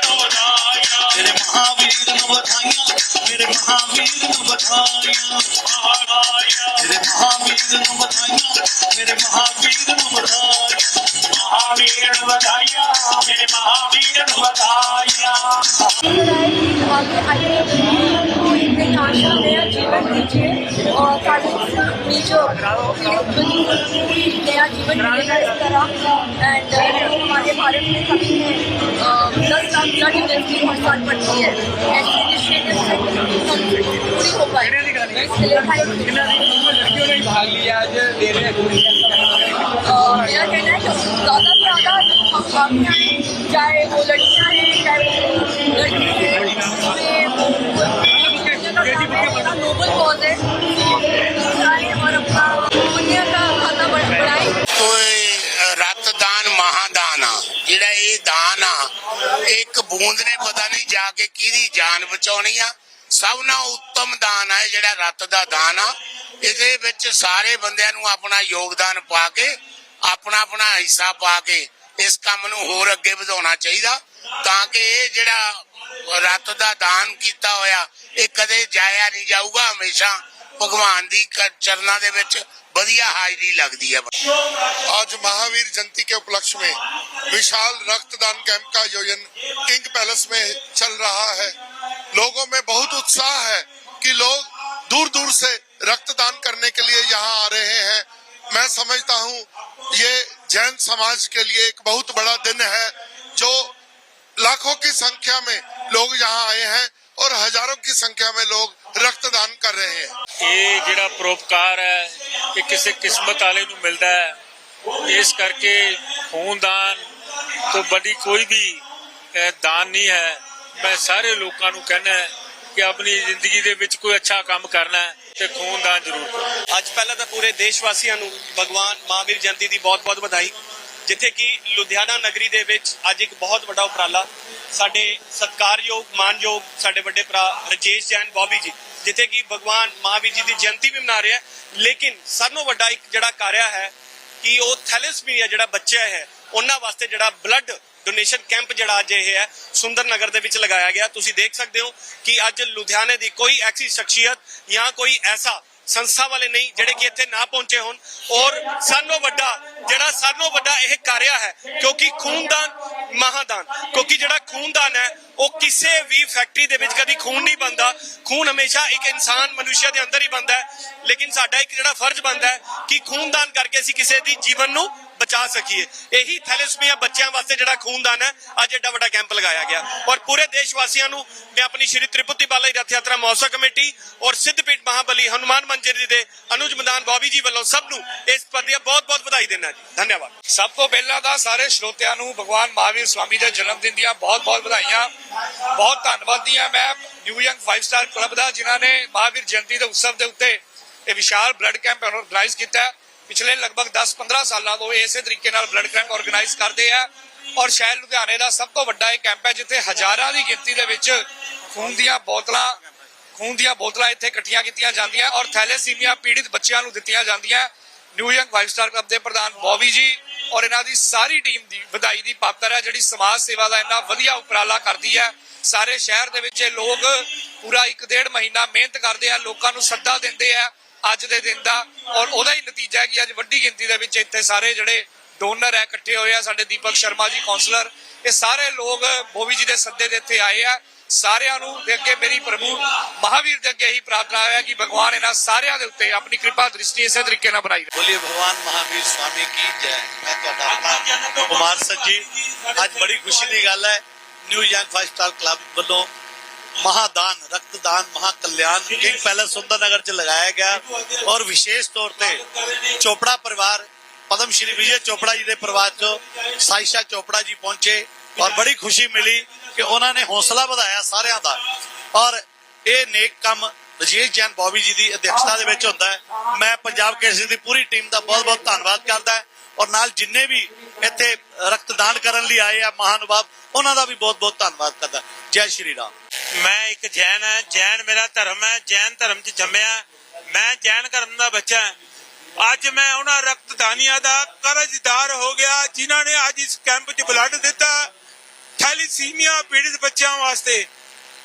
میرے مہاویر نو میرے مہاویر نو میرے مہاویر نو میرے مہاویر نو بدھائیاں۔ مہاویر نو بدھائیاں نیا جیون جیون ملے اس طرح ہمارے بھارت میں کبھی کا بلڈ انڈسٹری ہمارے ساتھ بڑھتی ہے ایسے انیشیٹو ہو پائے لڑکیوں نے بھاگ لیا آج دے رہے میرا کہنا ہے کہ زیادہ سے زیادہ ہم سامنے آئیں چاہے وہ لڑکیاں ہیں چاہے وہ لڑکے ہیں نوبل کاز ہے ਬੂੰਦ ਨੇ ਪਤਾ ਨਹੀਂ ਜਾ ਕੇ ਕਿਹਦੀ ਜਾਨ ਬਚਾਉਣੀ ਆ। ਸਭ ਨਾਲੋਂ ਉੱਤਮ ਦਾਨ ਆ ਜਿਹੜਾ ਰਤ ਦਾ ਦਾਨ ਆ। ਇਹਦੇ ਵਿੱਚ ਸਾਰੇ ਬੰਦਿਆਂ ਨੂੰ ਆਪਣਾ ਯੋਗਦਾਨ ਪਾ ਕੇ, ਆਪਣਾ ਆਪਣਾ ਹਿੱਸਾ ਪਾ ਕੇ ਇਸ ਕੰਮ ਨੂੰ ਹੋਰ ਅੱਗੇ ਵਧਾਉਣਾ ਚਾਹੀਦਾ। ਤਾਂ ਕਿ ਇਹ ਜਿਹੜਾ ਰੱਤ ਦਾ ਦਾਨ ਕੀਤਾ ਹੋਇਆ, ਇਹ ਕਦੇ ਜਾਇਆ ਨਹੀਂ ਜਾਊਗਾ ਹਮੇਸ਼ਾ। ਭਗਵਾਨ ਦੀ ਕ- ਚਰਨਾਂ ਦੇ ਵਿੱਚ ਵਧੀਆ ਹਾਜ਼ਰੀ ਲੱਗਦੀ ਹੈ आज महावीर जयंती के उपलक्ष्य में विशाल रक्तदान कैंप का आयोजन किंग पैलेस में चल रहा है लोगों में बहुत उत्साह है कि लोग दूर दूर से रक्तदान करने के लिए यहाँ आ रहे हैं मैं समझता हूँ ये जैन समाज के लिए एक बहुत बड़ा दिन है जो लाखों की संख्या में लोग यहाँ आए हैं और हजारों की संख्या में लोग ਰਕਤਦਾਨ ਕਰ ਰਹੇ ਹੈ ਇਹ ਜਿਹੜਾ ਪ੍ਰੋਪਕਾਰ ਹੈ ਇਹ ਕਿਸੇ ਕਿਸਮਤ ਵਾਲੇ ਨੂੰ ਮਿਲਦਾ ਹੈ ਇਸ ਕਰਕੇ ਖੂਨਦਾਨ ਤੋਂ ਵੱਡੀ ਕੋਈ ਵੀ ਦਾਨ ਨਹੀਂ ਹੈ ਮੈਂ ਸਾਰੇ ਲੋਕਾਂ ਨੂੰ ਕਹਿਣਾ ਕਿ ਆਪਣੀ ਜ਼ਿੰਦਗੀ ਦੇ ਵਿੱਚ ਕੋਈ ਅੱਛਾ ਕੰਮ ਕਰਨਾ ਤੇ ਖੂਨਦਾਨ ਜ਼ਰੂਰ ਅੱਜ ਪਹਿਲਾਂ ਤਾਂ ਪੂਰੇ ਦੇਸ਼ ਵਾਸੀਆਂ ਨੂੰ ਭਗਵਾਨ ਮਹਾਵੀਰ ਜਯੰਤੀ ਦੀ ਬਹੁਤ-ਬਹੁਤ ਵਧਾਈ ਜਿੱਥੇ ਕਿ ਲੁਧਿਆਣਾ ਨਗਰੀ ਦੇ ਵਿੱਚ ਅੱਜ ਇੱਕ ਬਹੁਤ ਵੱਡਾ ਉਪਰਾਲਾ ਸਾਡੇ ਸਤਿਕਾਰਯੋਗ, ਮਾਨਯੋਗ ਸਾਡੇ ਵੱਡੇ ਭਰਾ ਰਜੇਸ਼ ਜੈਨ ਬੋਬੀ ਜੀ, ਜਿੱਥੇ ਕਿ ਭਗਵਾਨ ਮਹਾਵੀਰ ਜੀ ਦੀ ਜਯੰਤੀ ਵੀ ਮਨਾ ਰਹੇ ਹੈ। ਲੇਕਿਨ ਸਭ ਤੋਂ ਵੱਡਾ ਇੱਕ ਜਿਹੜਾ ਕਾਰਿਆ ਹੈ ਕਿ ਉਹ ਥੈਲੇਸੀਮੀਆ ਜਿਹੜਾ ਬੱਚਾ ਹੈ, ਉਹਨਾਂ ਵਾਸਤੇ ਜਿਹੜਾ ਬਲੱਡ ਡੋਨੇਸ਼ਨ ਕੈਂਪ ਜਿਹੜਾ ਅੱਜ ਇਹ ਹੈ, ਸੁੰਦਰ ਨਗਰ ਦੇ ਵਿੱਚ ਲਗਾਇਆ ਗਿਆ। ਤੁਸੀਂ ਦੇਖ ਸਕਦੇ ਹੋ ਕਿ ਅੱਜ ਲੁਧਿਆਣੇ ਦੀ ਕੋਈ ਐਕਸੀ ਸ਼ਖਸੀਅਤ ਜਾਂ ਕੋਈ ਐਸਾ ਸੰਸਥਾ ਵਾਲੇ ਨਹੀਂ, ਜਿਹੜੇ ਕਿ ਇੱਥੇ ਨਾ ਪਹੁੰਚੇ ਹੋਣ। ਔਰ ਸਾਨੂੰ ਵੱਡਾ, ਜਿਹੜਾ ਸਾਨੂੰ ਵੱਡਾ ਇਹ ਕਾਰਿਆ ਹੈ, ਕਿਉਂਕਿ ਖੂਨਦਾਨ ਮਹਾਦਾਨ, ਕਿਉਂਕਿ ਜਿਹੜਾ ਖੂਨਦਾਨ ਹੈ ਉਹ ਕਿਸੇ ਵੀ ਫੈਕਟਰੀ ਦੇ ਵਿੱਚ ਕਦੀ ਖੂਨ ਨਹੀਂ ਬੰਦਾ ਖੂਨ ਹਮੇਸ਼ਾ ਇੱਕ ਇਨਸਾਨ ਮਨੁੱਖ ਦੇ ਅੰਦਰ ਹੀ ਬੰਦਾ ਹੈ। ਲੇਕਿਨ ਸਾਡਾ ਇੱਕ ਜਿਹੜਾ ਫਰਜ਼ ਬੰਦਾ ਹੈ ਕਿ ਖੂਨਦਾਨ ਕਰਕੇ ਅਸੀਂ ਕਿਸੇ ਦੀ ਜੀਵਨ ਨੂੰ ਬਚਾ ਸਕੀਏ। ਇਹੀ ਥੈਲੇਸੀਮੀਆ ਬੱਚਿਆਂ ਵਾਸਤੇ ਜਿਹੜਾ ਖੂਨਦਾਨ ਹੈ, ਅੱਜ ਏਡਾ ਵੱਡਾ ਕੈਂਪ ਲਗਾਇਆ ਗਿਆ। ਔਰ ਪੂਰੇ ਦੇਸ਼ ਵਾਸੀਆਂ ਨੂੰ ਮੈਂ ਆਪਣੀ ਸ਼੍ਰੀ ਤ੍ਰਿਪੁਤੀ ਬਾਲਾਜੀ ਰਥ ਯਾਤਰਾ ਮਹੋਤਸਵ ਕਮੇਟੀ ਔਰ ਸਿੱਧਪੀਠ ਮਹਾਬਲੀ ਹਨੂਮਾਨ ਮੰਜਰ ਜੀ ਦੇ ਅਨੁਜ ਮੈਦਾਨ ਬੋਬੀ ਜੀ ਵੱਲੋਂ ਸਭ ਨੂੰ ਇਸ ਪਰ ਬਹੁਤ ਬਹੁਤ ਵਧਾਈ ਦਿੰਦਾ ਜੀ। ਧੰਨਵਾਦ। ਸਭ ਤੋਂ ਪਹਿਲਾਂ ਤਾਂ ਸਾਰੇ ਸਰੋਤਿਆਂ ਨੂੰ ਭਗਵਾਨ ਮਹਾਵੀਰ ਸਵਾਮੀ ਦੇ ਜਨਮ ਦਿਨ ਦੀਆਂ ਬਹੁਤ-ਬਹੁਤ ਵਧਾਈਆਂ। ਬਹੁਤ ਧੰਨਵਾਦੀ ਹਾਂ ਮੈਂ ਨਿਊ ਯੰਗ 5 ਸਟਾਰ ਕਲੱਬ ਦਾ, ਜਿਨ੍ਹਾਂ ਨੇ ਮਹਾਵੀਰ ਜਯੰਤੀ ਦੇ ਉਤਸਵ ਦੇ ਉੱਤੇ ਇਹ ਵਿਸ਼ਾਲ ਬਲੱਡ ਕੈਂਪ ਆਰਗੇਨਾਈਜ਼ ਕੀਤਾ ਪਿਛਲੇ ਲਗਭਗ 10-15 ਸਾਲਾਂ ਤੋਂ ਇਸੇ ਤਰੀਕੇ ਨਾਲ ਬਲੱਡ ਕੈਂਪ ਆਰਗੇਨਾਈਜ਼ ਕਰਦੇ ਆ। ਔਰ ਸ਼ਹਿਰ ਲੁਧਿਆਣੇ ਦਾ ਸਭ ਤੋਂ ਵੱਡਾ ਇਹ ਕੈਂਪ ਹੈ, ਜਿੱਥੇ ਹਜ਼ਾਰਾਂ ਦੀ ਗਿਣਤੀ ਦੇ ਵਿੱਚ ਖੂਨ ਦੀਆਂ ਬੋਤਲਾਂ, ਖੂਨ ਦੀਆਂ ਬੋਤਲਾਂ ਇੱਥੇ ਇਕੱਠੀਆਂ ਕੀਤੀਆਂ ਜਾਂਦੀਆਂ। ਔਰ ਥੈਲੇਸੀਮੀਆ ਪੀੜਿਤ ਬੱਚਿਆਂ ਨੂੰ ਦਿੱਤੀਆਂ ਜਾਂਦੀਆਂ। ਨਿਊ ਯੰਗ 5 ਸਟਾਰ ਕਲੱਬ ਦੇ ਪ੍ਰਧਾਨ ਬੋਬੀ ਜੀ ਔਰ ਇਹਨਾਂ ਦੀ ਸਾਰੀ ਟੀਮ ਦੀ ਵਧਾਈ ਦੀ ਪਾਤਰ ਹੈ, ਜਿਹੜੀ ਸਮਾਜ ਸੇਵਾ ਦਾ ਇੰਨਾ ਵਧੀਆ ਉਪਰਾਲਾ ਕਰਦੀ ਹੈ। ਸਾਰੇ ਸ਼ਹਿਰ ਦੇ ਵਿੱਚ ਇਹ ਲੋਕ ਪੂਰਾ ਇੱਕ ਡੇਢ ਮਹੀਨਾ ਮਿਹਨਤ ਕਰਦੇ ਆ, ਲੋਕਾਂ ਨੂੰ ਸੱਦਾ ਦਿੰਦੇ ਆ, ਅੱਜ ਦੇ ਦਿਨ ਦਾ। ਔਰ ਉਹਦਾ ਹੀ ਨਤੀਜਾ ਹੈ ਕਿ ਅੱਜ ਵੱਡੀ ਗਿਣਤੀ ਦੇ ਵਿੱਚ ਇੱਥੇ ਸਾਰੇ ਜਿਹੜੇ ਡੋਨਰ ਹੈ, ਇਕੱਠੇ ਹੋਏ ਆ, ਸਾਡੇ ਦੀਪਕ ਸ਼ਰਮਾ ਜੀ ਕਾਉਂਸਲਰ ਇਹ ਸਾਰੇ ਲੋਕ ਬੋਵੀ ਜੀ ਦੇ ਸੱਦੇ ਦੇ ਇੱਥੇ ਆਏ ਆ। ਸਾਰਿਆਂ ਨੂੰ ਦੇ ਅੱਗੇ ਮੇਰੀ ਪ੍ਰਭੂ ਮਹਾਵੀਰ ਦੇ ਅੱਗੇ ਹੀ ਪ੍ਰਾਰਥਨਾ ਹੈ ਕਿ ਭਗਵਾਨ ਇਹਨਾਂ ਸਾਰਿਆਂ ਦੇ ਉੱਤੇ ਆਪਣੀ ਕਿਰਪਾ ਦ੍ਰਿਸ਼ਟੀ ਇਸੇ ਤਰੀਕੇ ਨਾਲ ਬਣਾਈ ਰੱਖੇ ਬੋਲੇ ਭਗਵਾਨ ਮਹਾਵੀਰ ਸਵਾਮੀ ਕੀ ਜੈ। ਮੈਂ ਤੁਹਾਡਾ ਆਪਣਾ ਕੁਮਾਰ ਸੱਜੀ ਅੱਜ ਬੜੀ ਖੁਸ਼ੀ ਦੀ ਗੱਲ ਹੈ। ਨਿਊ ਯੰਗ 5 ਸਟਾਰ ਕਲੱਬ ਵੱਲੋਂ ਮਹਾਦਾਨ, ਰਕਤਦਾਨ, ਮਹਾਕਲਿਆਣ ਕਿੰਗ ਪੈਲੇਸ ਸੁੰਦਰ ਨਗਰ ਚ ਲਗਾਇਆ ਗਿਆ। ਔਰ ਵਿਸ਼ੇਸ਼ ਤੌਰ ਤੇ ਚੋਪੜਾ ਪਰਿਵਾਰ, ਪਦਮ ਸ਼੍ਰੀ ਵਿਜੇ ਚੋਪੜਾ ਜੀ ਦੇ ਪਰਿਵਾਰ ਚੋਂ ਸਾਇਸ਼ਾ ਚੋਪੜਾ ਜੀ ਪਹੁੰਚੇ। ਔਰ ਬੜੀ ਖੁਸ਼ੀ ਮਿਲੀ ਕਿ ਉਹਨਾਂ ਨੇ ਹੌਸਲਾ ਵਧਾਇਆ ਸਾਰਿਆਂ ਦਾ। ਔਰ ਇਹ ਨੇਕ ਕੰਮ ਰਜੇਸ਼ ਜੈਨ ਬੌਬੀ ਜੀ ਦੀ ਅਧਿਕਸ਼ਤਾ ਦੇ ਵਿੱਚ ਹੁੰਦਾ ਹੈ। ਮੈਂ ਪੰਜਾਬ ਕੇਸਰੀ ਦੀ ਪੂਰੀ ਟੀਮ ਦਾ ਬਹੁਤ-ਬਹੁਤ ਧੰਨਵਾਦ ਕਰਦਾ ਔਰ ਨਾਲ ਜਿੰਨੇ ਵੀ ਇੱਥੇ ਰਕਤਦਾਨ ਕਰਨ ਲਈ ਆਏ ਆ ਮਹਾਨੁਭਾਵ ਉਹਨਾਂ ਦਾ ਵੀ ਬਹੁਤ-ਬਹੁਤ ਧੰਨਵਾਦ ਕਰਦਾ ਜੈ ਸ਼੍ਰੀ ਰਾਮ। ਮੈਂ ਇੱਕ ਜੈਨ ਹਾਂ। ਜੈਨ ਮੇਰਾ ਧਰਮ ਹੈ। ਜੈਨ ਧਰਮ 'ਚ ਜੰਮਿਆ ਮੈਂ ਜੈਨ ਧਰਮ ਦਾ ਬੱਚਾ ਅੱਜ ਮੈਂ ਉਹਨਾਂ ਰਕਤਦਾਨੀਆਂ ਦਾ ਕਰਜ਼ਦਾਰ ਹੋ ਗਿਆ ਜਿਨ੍ਹਾਂ ਨੇ ਅੱਜ ਇਸ ਕੈਂਪ 'ਚ ਬਲੱਡ ਦਿੱਤਾ। ਥੈਲੀਸੀਮੀਆ ਪੀੜਿਤ ਬੱਚਿਆਂ ਵਾਸਤੇ।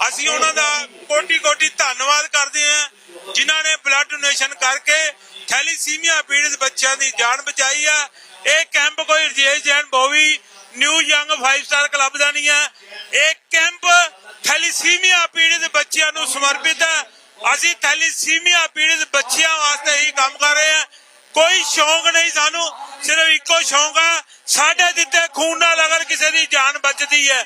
ਅਸੀਂ ਉਹਨਾਂ ਦਾ ਕੋਟੀ ਕੋਟੀ ਧੰਨਵਾਦ ਕਰਦੇ ਹਾਂ, ਜਿਨ੍ਹਾਂ ਨੇ ਬਲੱਡ ਡੋਨੇਸ਼ਨ ਕਰਕੇ ਥੈਲੀਸੀਮੀਆ ਪੀੜਿਤ ਬੱਚਿਆਂ ਦੀ ਜਾਨ ਬਚਾਈ ਆ। ਇਹ ਕੈਂਪ ਕੋਈ ਰਜੇਸ਼ ਜੈਨ ਬੋਵੀ ਨਿਊ ਯੰਗ 5 ਸਟਾਰ ਕਲੱਬ ਦਾ ਨਹੀਂ ਹੈ ਇਹ ਕੈਂਪ ਥੈਲੀਸੀਮੀਆ ਪੀੜਿਤ ਬੱਚਿਆਂ ਨੂੰ ਸਮਰਪਿਤ ਹੈ ਅਸੀਂ ਥੈਲੀਸੀਮੀਆ ਪੀੜਿਤ ਬੱਚਿਆਂ ਵਾਸਤੇ ਹੀ ਕੰਮ ਕਰ ਰਹੇ ਹਾਂ ਕੋਈ ਸ਼ੌਂਕ ਨਹੀਂ ਸਾਨੂੰ, ਸਿਰਫ ਇੱਕੋ ਸ਼ੌਂਕ ਆ ਸਾਡੇ ਦਿੱਤੇ ਖੂਨ ਨਾਲ ਅਗਰ ਕਿਸੇ ਦੀ ਜਾਨ ਬਚਦੀ ਹੈ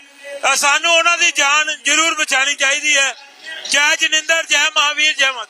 ਸਾਨੂੰ ਉਹਨਾਂ ਦੀ ਜਾਨ ਜ਼ਰੂਰ ਬਚਾਣੀ ਚਾਹੀਦੀ ਹੈ। ਜੈ ਜਨਿੰਦਰ, ਜੈ ਮਹਾਵੀਰ, ਜੈ ਮਾਤਾ